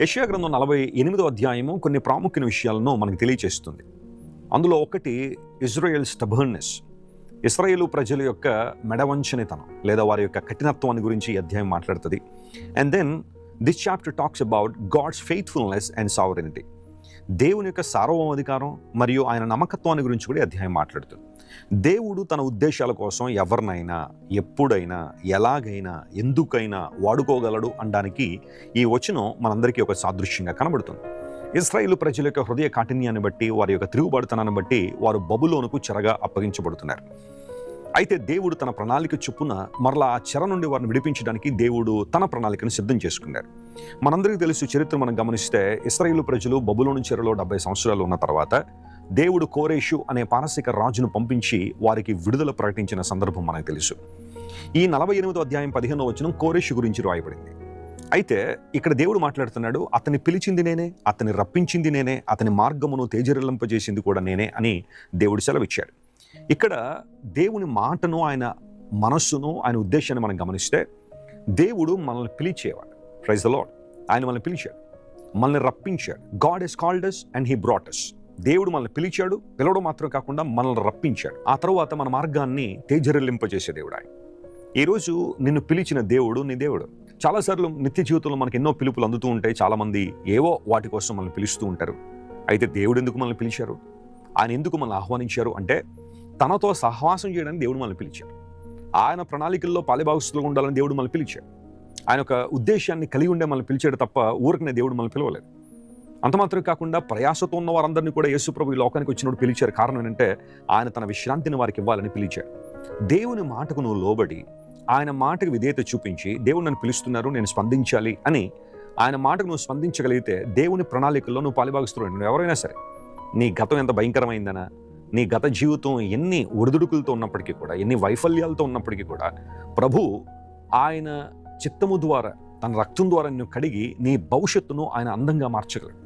యెషయా గ్రంథం నలభై ఎనిమిదో అధ్యాయము కొన్ని ప్రాముఖ్యమైన విషయాలను మనకు తెలియచేస్తుంది. అందులో ఒకటి ఇజ్రాయెల్ స్టబర్నెస్ ఇస్రాయేలు ప్రజల యొక్క మెడవంచనితనం లేదా వారి యొక్క కఠినత్వాన్ని గురించి ఈ అధ్యాయం మాట్లాడుతుంది. And then this chapter talks about God's faithfulness and sovereignty దేవుని యొక్క సార్వభౌమాధికారం మరియు ఆయన నమ్మకత్వాన్ని గురించి కూడా ఈ అధ్యాయం మాట్లాడుతుంది. దేవుడు తన ఉద్దేశాల కోసం ఎవరినైనా ఎప్పుడైనా ఎలాగైనా ఎందుకైనా వాడుకోగలడు అనడానికి ఈ వచనం మనందరికీ ఒక సాదృశ్యంగా కనబడుతుంది. ఇస్రాయిల్ ప్రజల యొక్క హృదయ కాఠిన్యాన్ని బట్టి వారి యొక్క తిరుగుబడుతనాన్ని బట్టి వారు బబులోనుకు చెరగా అప్పగించబడుతున్నారు. అయితే దేవుడు తన ప్రణాళిక చొప్పున మరలా ఆ చెర నుండి వారిని విడిపించడానికి దేవుడు తన ప్రణాళికను సిద్ధం చేసుకున్నారు. మనందరికీ తెలుసు చరిత్ర మనం గమనిస్తే ఇస్రాయిల్ ప్రజలు బబులోని చెరలో డెబ్బై సంవత్సరాలు ఉన్న తర్వాత దేవుడు కోరేషు అనే పారసిక రాజును పంపించి వారికి విడుదల ప్రకటించిన సందర్భం మనకు తెలుసు. ఈ నలభై ఎనిమిదో అధ్యాయం పదిహేనో వచనం కోరేషు గురించి రాయబడింది. అయితే ఇక్కడ దేవుడు మాట్లాడుతున్నాడు అతని పిలిచింది నేనే అతని రప్పించింది నేనే అతని మార్గమును తేజరిల్లింపజేసింది కూడా నేనే అని దేవుడు సెలవిచ్చాడు. ఇక్కడ దేవుని మాటను ఆయన మనస్సును ఆయన ఉద్దేశాన్ని మనం గమనిస్తే దేవుడు మనల్ని పిలిచేవాడు. ప్రైజ్ ద లాడ్ ఆయన మనల్ని పిలిచాడు. మనల్ని రప్పించాడు. God has called us and he brought us దేవుడు మనల్ని పిలిచాడు పిలవడం మాత్రం కాకుండా మనల్ని రప్పించాడు. ఆ తర్వాత మన మార్గాన్ని తేజరిల్లింపజేసే దేవుడు ఆయన. ఈరోజు నిన్ను పిలిచిన దేవుడు నీ దేవుడు. చాలాసార్లు నిత్య జీవితంలో మనకి ఎన్నో పిలుపులు అందుతూ ఉంటాయి. చాలామంది ఏవో వాటి కోసం మనల్ని పిలుస్తూ ఉంటారు. అయితే దేవుడు ఎందుకు మనల్ని పిలిచారు? ఆయన ఎందుకు మనల్ని ఆహ్వానించారు? అంటే తనతో సహవాసం చేయడానికి దేవుడు మనల్ని పిలిచాడు. ఆయన ప్రణాళికల్లో పాలిభాగస్తులుగా ఉండాలని దేవుడు మనల్ని పిలిచాడు. ఆయన ఒక ఉద్దేశాన్ని కలిగి ఉండే మనల్ని పిలిచాడు తప్ప ఊరికనే దేవుడు మనల్ని పిలవలేదు. అంత మాత్రమే కాకుండా ప్రయాసతో ఉన్న వారందరినీ కూడా యేసుప్రభు ఈ లోకానికి వచ్చినప్పుడు పిలిచారు. కారణం ఏంటంటే ఆయన తన విశ్రాంతిని వారికి ఇవ్వాలని పిలిచాడు. దేవుని మాటకు నువ్వు లోబడి ఆయన మాటకు విధేయత చూపించి దేవుడు నన్ను పిలుస్తున్నారు నేను స్పందించాలి అని ఆయన మాటకు నువ్వు స్పందించగలిగితే దేవుని ప్రణాళికల్లో నువ్వు పాలిభాగిస్తున్నావు నువ్వు ఎవరైనా సరే నీ గతం ఎంత భయంకరమైందనా? నీ గత జీవితం ఎన్ని ఒడిదుడుకులతో ఉన్నప్పటికీ కూడా ఎన్ని వైఫల్యాలతో ఉన్నప్పటికీ కూడా ప్రభు ఆయన చిత్తము ద్వారా తన రక్తం ద్వారా నిన్ను కడిగి నీ భవిష్యత్తును ఆయన అందంగా మార్చగలడు.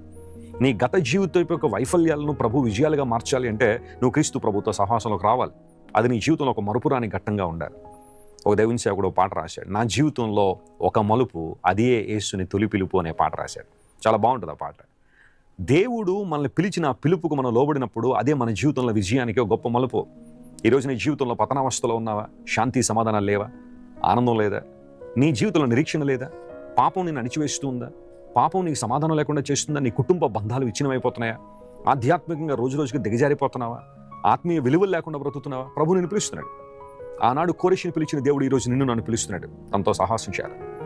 నీ గత జీవితం యొక్క వైఫల్యాలను ప్రభు విజయాలుగా మార్చాలి అంటే నువ్వు క్రీస్తు ప్రభుత్వ సహవాసంలోకి రావాలి. అది నీ జీవితంలో ఒక మరుపురాని ఘట్టంగా ఉండాలి. ఒక దేవుని సేవకుడు పాట రాశాడు. నా జీవితంలో ఒక మలుపు అదే యేసుని తొలి పిలుపు అనే పాట రాశాడు. చాలా బాగుంటుంది ఆ పాట. దేవుడు మనల్ని పిలిచిన పిలుపుకు మనం లోబడినప్పుడు అదే మన జీవితంలో విజయానికి ఒక గొప్ప మలుపు. ఈరోజు నీ జీవితంలో పతనావస్థలో ఉన్నావా? శాంతి సమాధానాలు లేవా? ఆనందం లేదా? నీ జీవితంలో నిరీక్షణ లేదా? పాపం నేను అణిచివేస్తూ ఉందా పాపం నీకు సమాధానం లేకుండా చేస్తుందా నీ కుటుంబ బంధాలు విచ్ఛిన్నమైపోతున్నాయా? ఆధ్యాత్మికంగా రోజు రోజుకి దిగజారిపోతున్నావా? ఆత్మీయ విలువలు లేకుండా బ్రతుకుతున్నావా? ప్రభు నిన్ను పిలుస్తున్నాడు. ఆనాడు కోరిషిని పిలిచిన దేవుడు ఈరోజు నిన్ను నన్ను పిలుస్తున్నాడు. తనతో సాహసం చేయాలి.